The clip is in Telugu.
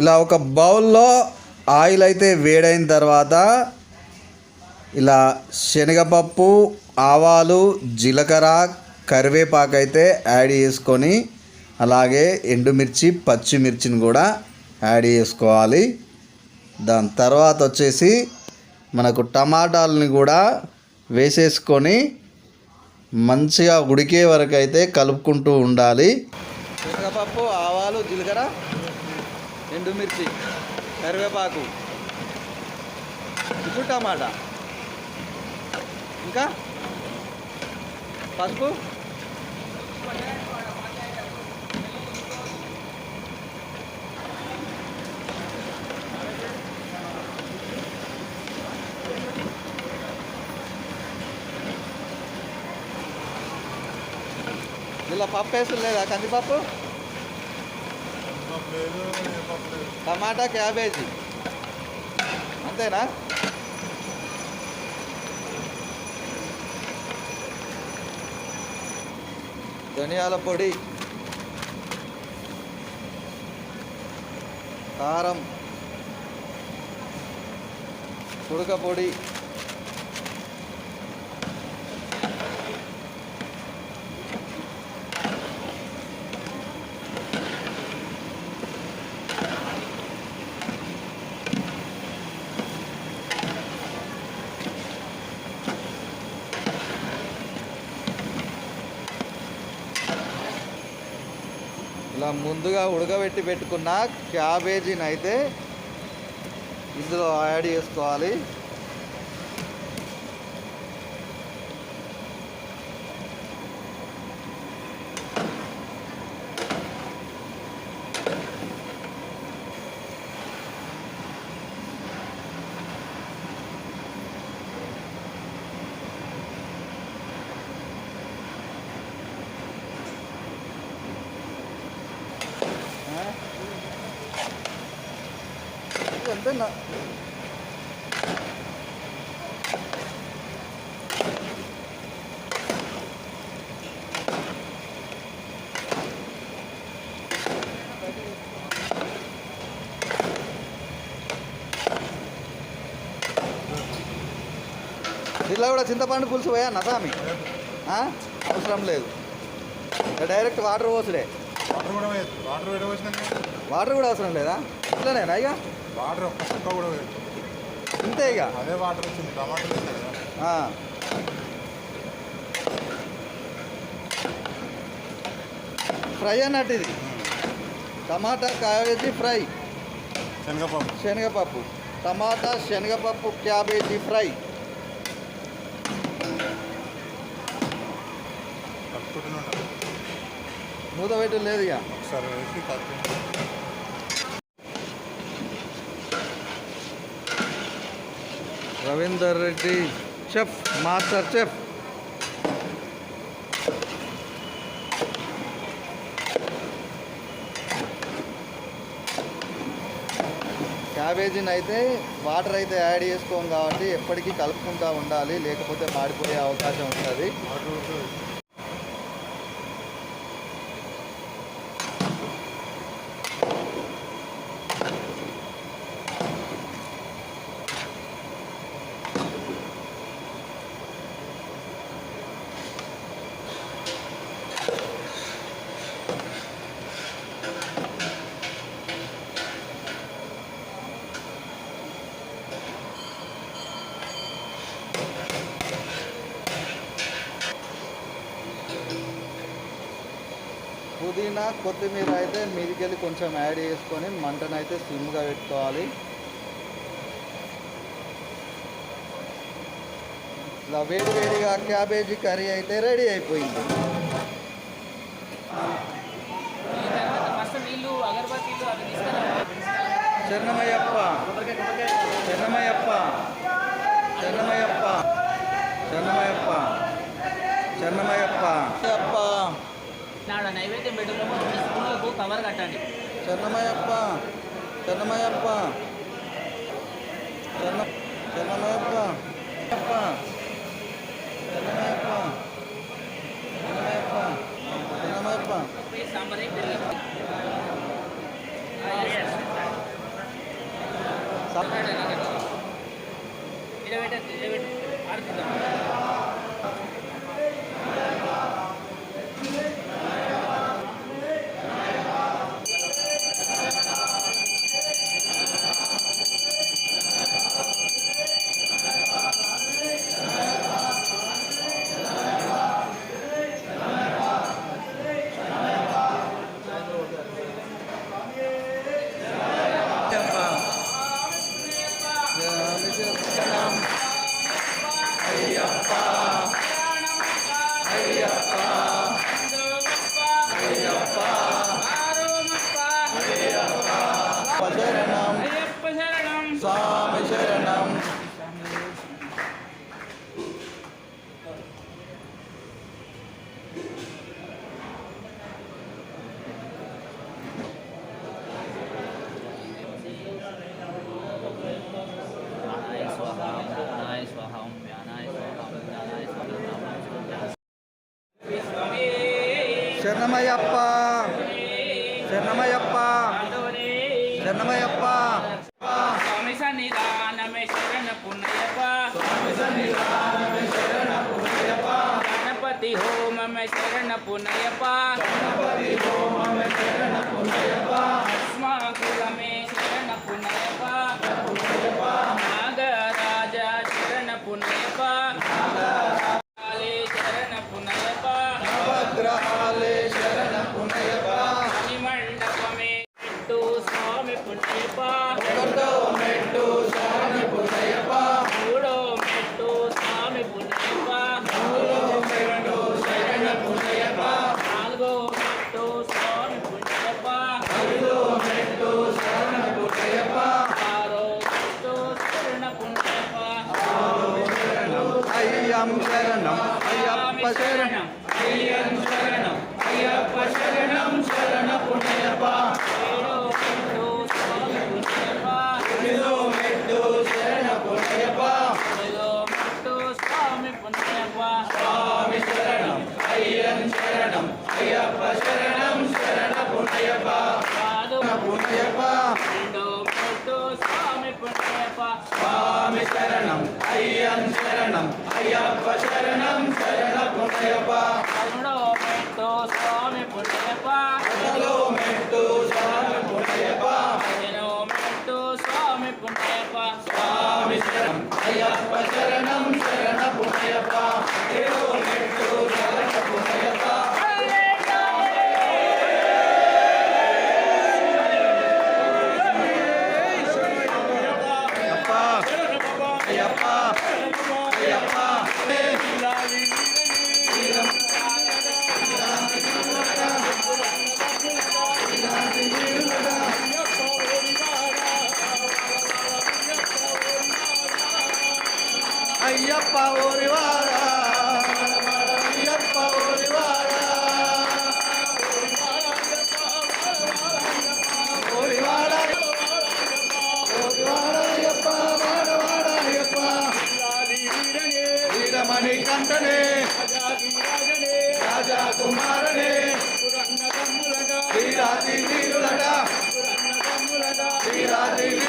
ఇలా ఒక బౌల్లో ఆయిల్ అయితే వేడైన తర్వాత ఇలా శనగపప్పు ఆవాలు జీలకర్ర కరివేపాకు అయితే యాడ్ చేసుకొని అలాగే ఎండుమిర్చి పచ్చిమిర్చిని కూడా యాడ్ చేసుకోవాలి. దాని తర్వాత వచ్చేసి మనకు టమాటాలని కూడా వేసేసుకొని మంచిగా ఉడికే వరకు అయితే కలుపుకుంటూ ఉండాలి. శనగపప్పు ఆవాలు జీలకర్ర ఎండుమిర్చి కరివేపాకు ఇప్పుడు టమాటా. ఇంకా పసుపు. ఇలా పప్పు వేసులేదా కందిపప్పు? Tomato cabbage. అంతేనా? ధనియాల పొడి. కారం. పొడి. ఇలా ముందుగా ఉడకబెట్టి పెట్టుకున్న క్యాబేజీని అయితే ఇందులో యాడ్ చేసుకోవాలి. ఇది అంతేనా ఇలా కూడా చింతపండు పులుసు పోయా నా స్వామి? ఆ? అవసరం లేదు. డైరెక్ట్ వాటర్ పోసుడే. వాటర్ కూడా వాటర్ కూడా అవసరం లేదా? ఇట్లనేనా ఇక? వాటర్ ఒక్క చుక్క కూడా ఇంతే ఇక? అదే వాటర్ వచ్చింది టమాటాలు వేస్తారు కదా. ఆ. ఫ్రై అన్నట్టు ఇది. Tomato cabbage fry. శనగపప్పు. శనగపప్పు. టమాటా శనగపప్పు క్యాబేజీ ఫ్రై. మూత పెట్టు లేదు ఇక. ఒకసారి వేసి Ravinder Reddy chef master chef. క్యాబేజీని అయితే వాటర్ అయితే యాడ్ చేసుకోం కాబట్టి ఎప్పటికీ కలుపుకుంటూ ఉండాలి లేకపోతే మాడిపోయే అవకాశం ఉంటుంది. పుదీనా కొత్తిమీర అయితే మీదికెళ్ళి కొంచెం యాడ్ చేసుకొని మంటనైతే సిమ్గా పెట్టుకోవాలి. ఇలా వేడి వేడిగా క్యాబేజీ కర్రీ అయితే రెడీ అయిపోయింది. ఫస్ట్ కవర్ కట్టండి. చెన్నమయ్యప్ప చెన్నమయ్యప్ప చెన్న చెన్నమయ్యప్ప శరణమయ్యప్ప శరణమయ్యప్ప శరణమయ్యప్ప. స్వామి సన్నిధానమే శరణ పుణ్యప్ప గణపతి హోమమే శరణ పుణ్యప్ప అస్మాకులమే అయ్యం శరణం. అయ్యప్ప శరణం. అయ్యం శరణం. అయ్యప్ప శరణం శరణ పుణ్యప్ప ఏడో మెట్టు స్వామి పుణ్యప్ప ఐదో మెట్టు శరణ పుణ్యప్ప ఐదో అయ్యప్ప శరణం శరణ పుణ్యప్ప రెండో మెట్టు స్వామి పుణ్యప్ప పదమూడో మెట్టు స్వామి పుణ్యప్ప అసలు మెట్టు స్వామి శరణం అయ్యప్ప శరణం శరణ కంటనే రాజా కుమారనే వీరాది వీరులట వీరాది